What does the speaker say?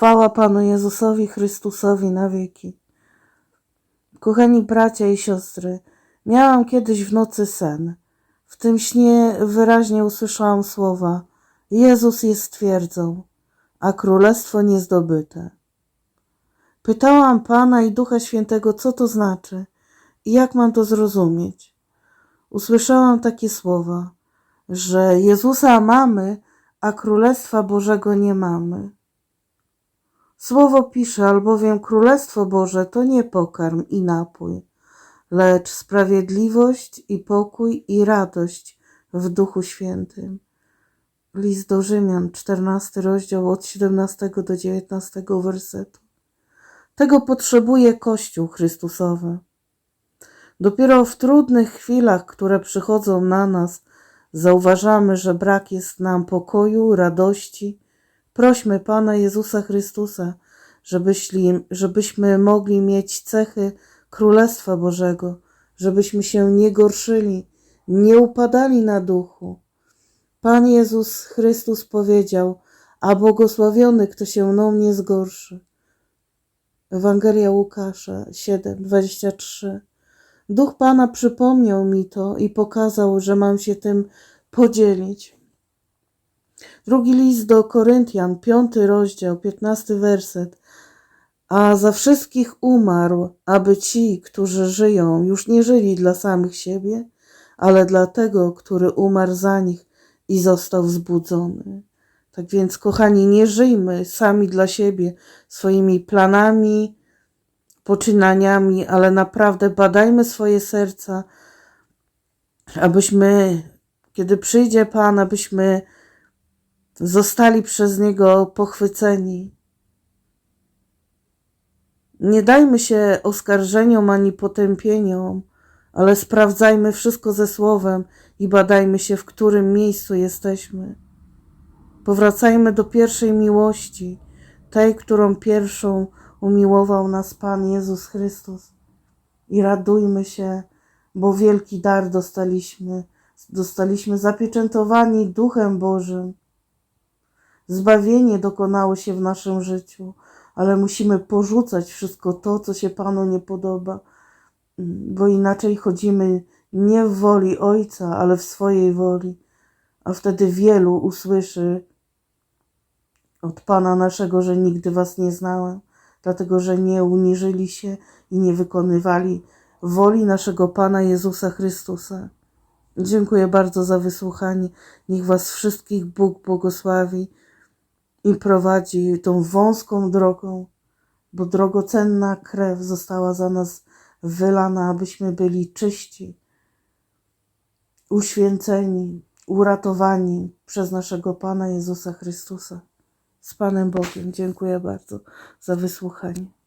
Chwała Panu Jezusowi Chrystusowi na wieki. Kochani bracia i siostry, miałam kiedyś w nocy sen. W tym śnie wyraźnie usłyszałam słowa: Jezus jest twierdzą, a królestwo niezdobyte. Pytałam Pana i Ducha Świętego, co to znaczy i jak mam to zrozumieć. Usłyszałam takie słowa, że Jezusa mamy, a Królestwa Bożego nie mamy. Słowo pisze, albowiem Królestwo Boże to nie pokarm i napój, lecz sprawiedliwość i pokój i radość w Duchu Świętym. List do Rzymian, 14 rozdział od 17 do 19 wersetu. Tego potrzebuje Kościół Chrystusowy. Dopiero w trudnych chwilach, które przychodzą na nas, zauważamy, że brak jest nam pokoju, radości. Prośmy Pana Jezusa Chrystusa, żebyśli, żebyśmy mogli mieć cechy Królestwa Bożego, żebyśmy się nie gorszyli, nie upadali na duchu. Pan Jezus Chrystus powiedział, a błogosławiony, kto się mną nie zgorszy. Ewangelia Łukasza 7:23. Duch Pana przypomniał mi to i pokazał, że mam się tym podzielić. Drugi list do Koryntian, piąty rozdział, piętnasty werset. A za wszystkich umarł, aby ci, którzy żyją, już nie żyli dla samych siebie, ale dla tego, który umarł za nich i został wzbudzony. Tak więc, kochani, nie żyjmy sami dla siebie swoimi planami, poczynaniami, ale naprawdę badajmy swoje serca, abyśmy, kiedy przyjdzie Pan, abyśmy zostali przez Niego pochwyceni. Nie dajmy się oskarżeniom ani potępieniom, ale sprawdzajmy wszystko ze Słowem i badajmy się, w którym miejscu jesteśmy. Powracajmy do pierwszej miłości, tej, którą pierwszą umiłował nas Pan Jezus Chrystus. I radujmy się, bo wielki dar dostaliśmy. Dostaliśmy zapieczętowani Duchem Bożym. Zbawienie dokonało się w naszym życiu, ale musimy porzucać wszystko to, co się Panu nie podoba, bo inaczej chodzimy nie w woli Ojca, ale w swojej woli, a wtedy wielu usłyszy od Pana naszego, że nigdy Was nie znałem, dlatego że nie uniżyli się i nie wykonywali woli naszego Pana Jezusa Chrystusa. Dziękuję bardzo za wysłuchanie. Niech Was wszystkich Bóg błogosławi i prowadzi tą wąską drogą, bo drogocenna krew została za nas wylana, abyśmy byli czyści, uświęceni, uratowani przez naszego Pana Jezusa Chrystusa. Z Panem Bogiem. Dziękuję bardzo za wysłuchanie.